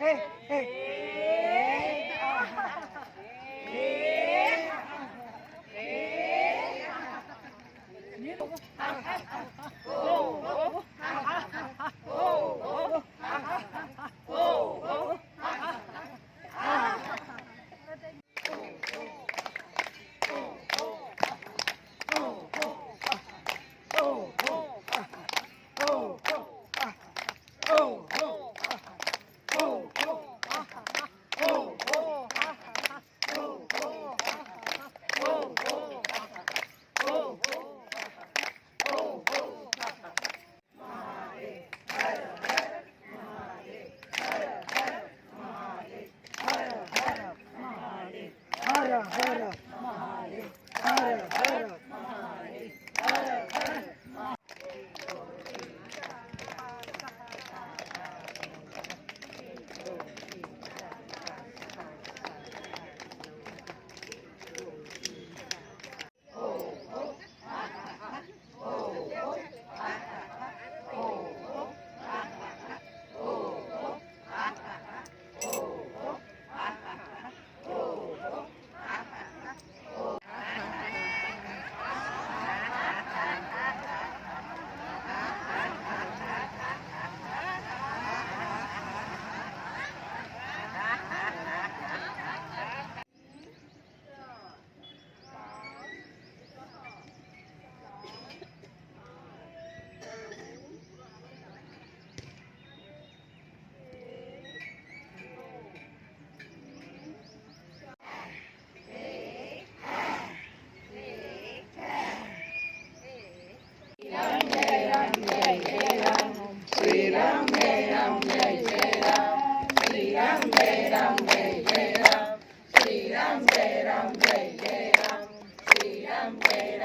हे हे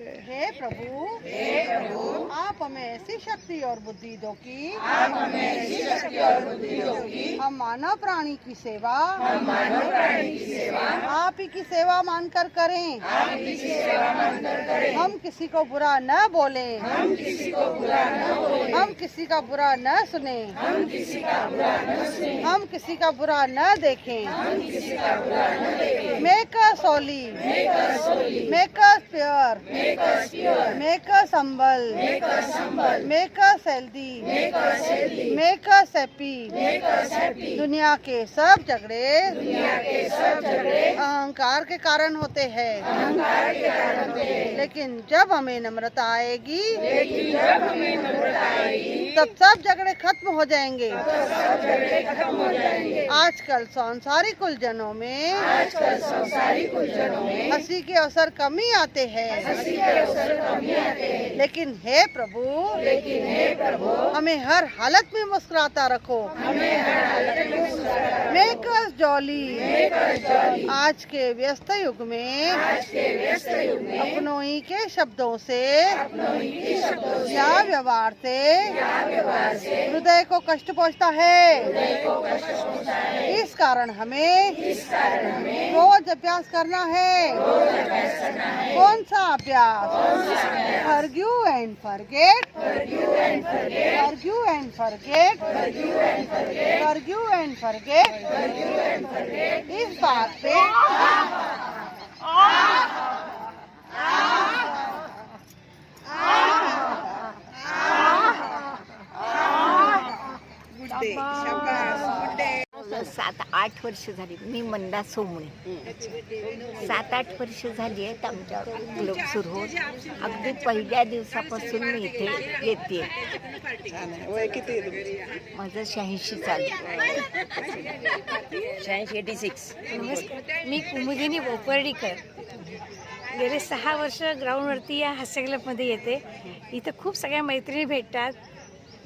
हे प्रभु हे प्रभु आप हमें ऐसी शक्ति और बुद्धि दो कि आप हमें ऐसी शक्ति और बुद्धि दो कि हम मानव प्राणी की सेवा हम मानव प्राणी की सेवा। आप ही की सेवा मानकर करें। आप ही की सेवा मानकर करें। हम किसी को बुरा न बोले। हम किसी को बुरा न बोले। हम किसी का बुरा न सुने। हम किसी का बुरा न सुने। हम किसी का बुरा न देखें। हम किसी का बुरा न देखें। Make us holy make us holy make us pure. Make us humble. Make us humble. Make us healthy. Make us healthy. Make us happy. Make us happy. दुनिया के सब झगड़े दुनिया के सब झगड़े अहंकार के कारण होते हैं। अहंकार के कारण होते हैं। लेकिन जब हमें नम्रता आएगी लेकिन जब हमें नम्रता आएगी तब सब झगड़े खत्म हो जाएँगे। सब झगड़े खत्म हो जाएँगे। आजकल सांसारिक उलझनों में आजकल सांसारिक उलझनों में हँसी के अवसर कम ही आते हैं। हँसी लेकिन हे प्रभु लेकिन हे प्रभु हमें हर हालत में मुस्कुराता रखो। हमें हर हालत में जॉली आज के व्यस्त युग में आज के व्यस्त युग में अपनों ही के शब्दों से या व्यवहार से हृदय को कष्ट पहुँचता है? इस कारण हमें रोज अभ्यास करना है। कौन सा अभ्यास? Forgive and forget. Forgive and forget. Forgive and forget. Forgive and forget. Forgive and forget. Forgive and forget. If faate. Good day. Shabash. Good day. सात आठ वर्ष झाली. मी मंदा सोमणे. सात आठ वर्ष झाली आहेत आमच्या क्लब सुरू होत. अगदी पहिल्या दिवसापासून मी इथे येते. वय किती? माझं शहाऐंशी चालू शहाऐंशी एटी सिक्स. मी कुमुदिनी बोपर्डीकर. गेले सहा वर्ष ग्राउंडवरती या हास्य क्लबमध्ये येते. इथं खूप सगळ्या मैत्रिणी भेटतात.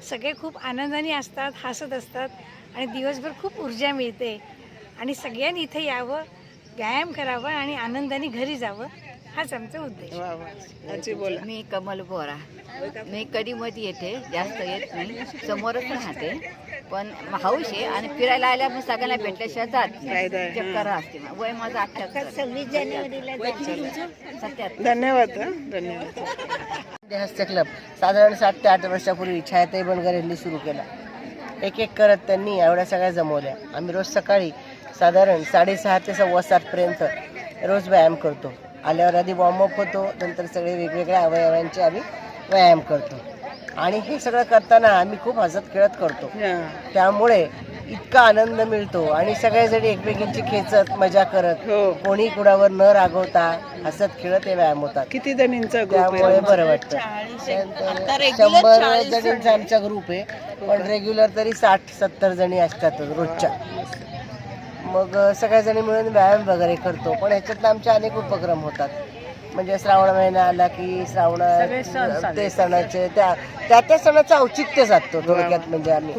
सगळे खूप आनंदाने असतात हसत असतात. आणि दिवसभर खूप ऊर्जा मिळते. आणि सगळ्यांनी इथे यावं व्यायाम करावा आणि आनंदाने घरी जावं हाच आमचा उद्देश. मी कमल बोरा. मी कधी मध्ये येते जास्त येत नाही. समोरच राहते. पण हौश आहे आणि फिरायला आल्या मग सगळ्यांना भेटल्याशिवाय जात चक्कर असते वय माझं अठ्ठ्याहत्तर. सव्वीस जानेवारीला धन्यवाद हा. धन्यवाद. ते हास्य क्लब. साधारण सात ते आठ वर्षापूर्वी छायाताई बनगर यांनी सुरू केला. एक एक करत त्यांनी एवढ्या सगळ्या जमवल्या. आम्ही रोज सकाळी साधारण साडेसहा ते सव्वा सातपर्यंत रोज व्यायाम करतो. आल्यावर आधी वॉर्मअप होतो नंतर सगळे वेगवेगळ्या अवयवांचे आम्ही व्यायाम करतो. आणि हे सगळं करताना आम्ही खूप हसत खेळत करतो. त्यामुळे इतका आनंद मिळतो आणि सगळेजण एकमेकींची खेचत मजा करत. हो. कोणी कुणावर न रागवता हसत खेळत हे व्यायाम होतात. किती जणींचा त्यामुळे आहे बरं वाटतं. त्यानंतर शंभर जणींचा आमचा ग्रुप आहे. पण रेग्युलर तरी साठ सत्तर जणी असतातच रोजच्या. मग अं, सगळ्या जणी मिळून व्यायाम वगैरे करतो. पण ह्याच्यातनं आमचे अनेक उपक्रम होतात. म्हणजे श्रावण महिना आला की श्रावण ते सणाचे त्या त्या त्या सणाचं औचित्य साधतो थोडक्यात म्हणजे आम्ही.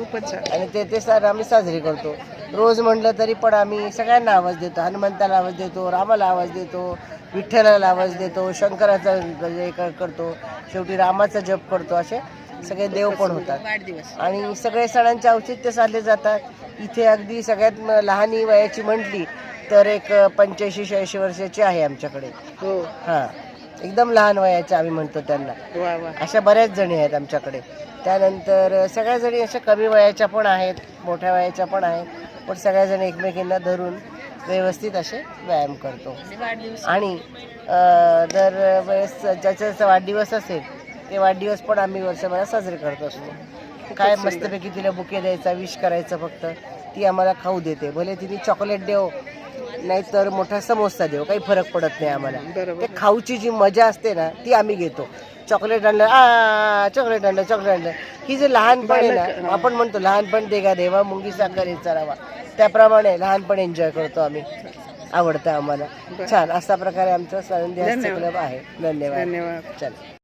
आणि ते ते सण आम्ही साजरे करतो. रोज म्हणलं तरी पण आम्ही सगळ्यांना आवाज देतो. हनुमंताला आवाज देतो रामाला आवाज देतो विठ्ठलाला आवाज देतो शंकराचा हे क- करतो. शेवटी रामाचा जप करतो. असे सगळे देव पण होतात. आणि सगळे सणांचे औचित्य साधले जातात. इथे अगदी सगळ्यात लहानी वयाची म्हटली तर एक पंच्याऐंशी शहाऐंशी वर्षाची आहे आमच्याकडे. हो. हां. एकदम लहान वयाच्या आम्ही म्हणतो त्यांना. वा वा. अशा बऱ्याच जणी आहेत आमच्याकडे. त्यानंतर सगळ्या जणी अशा कमी वयाच्या पण आहेत मोठ्या वयाच्या पण आहेत पण सगळ्या जणी एकमेकींना धरून व्यवस्थित असे व्यायाम करतो. आणि अं, दर वेळेस ज्याचा ज्याचा वाढदिवस असेल ते वाढदिवस पण आम्ही वर्षभरात साजरे करत असतो. काय मस्तपैकी तिला बुके द्यायचा विश करायचं फक्त ती आम्हाला खाऊ देते. भले तिने चॉकलेट देव नाहीतर मोठा समोसा देव काही फरक पडत नाही आम्हाला. ते खाऊची जी मजा असते ना ती आम्ही घेतो. चॉकलेट आणलं आ चॉकलेट आणलं चॉकलेट आणलं. ही जे लहानपण आहे ना आपण म्हणतो लहानपण दे का देवा मुंगी साखर चरावा त्याप्रमाणे लहानपण एन्जॉय करतो आम्ही. आवडतं आम्हाला. छान अशा प्रकारे आमचं. क्लब आहे. धन्यवाद. धन्यवाद. चल.